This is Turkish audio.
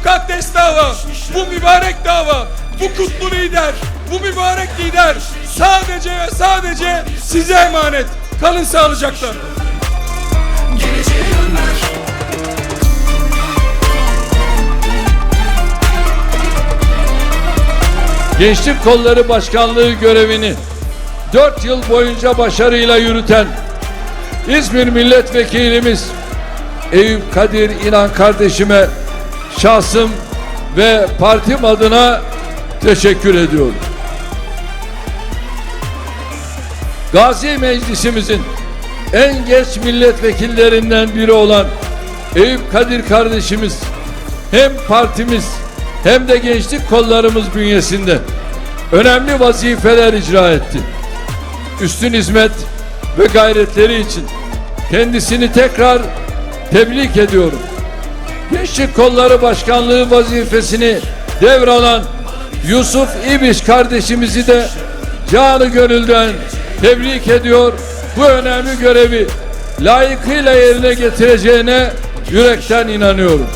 mukaddes dava, bu mübarek dava, bu kutlu lider, bu mübarek lider sadece ve sadece size emanet. Kalın sağlıcakla. Gençlik Kolları Başkanlığı görevini 4 yıl boyunca başarıyla yürüten İzmir Milletvekilimiz Eyüp Kadir İnan kardeşime şahsım ve partim adına teşekkür ediyorum. Gazi Meclisimizin en geç milletvekillerinden biri olan Eyüp Kadir kardeşimiz hem partimiz hem de gençlik kollarımız bünyesinde önemli vazifeler icra etti. Üstün hizmet ve gayretleri için kendisini tekrar tebrik ediyorum. Gençlik Kolları Başkanlığı vazifesini devralan Yusuf İbiş kardeşimizi de canı gönülden tebrik ediyor. Bu önemli görevi layıkıyla yerine getireceğine yürekten inanıyorum.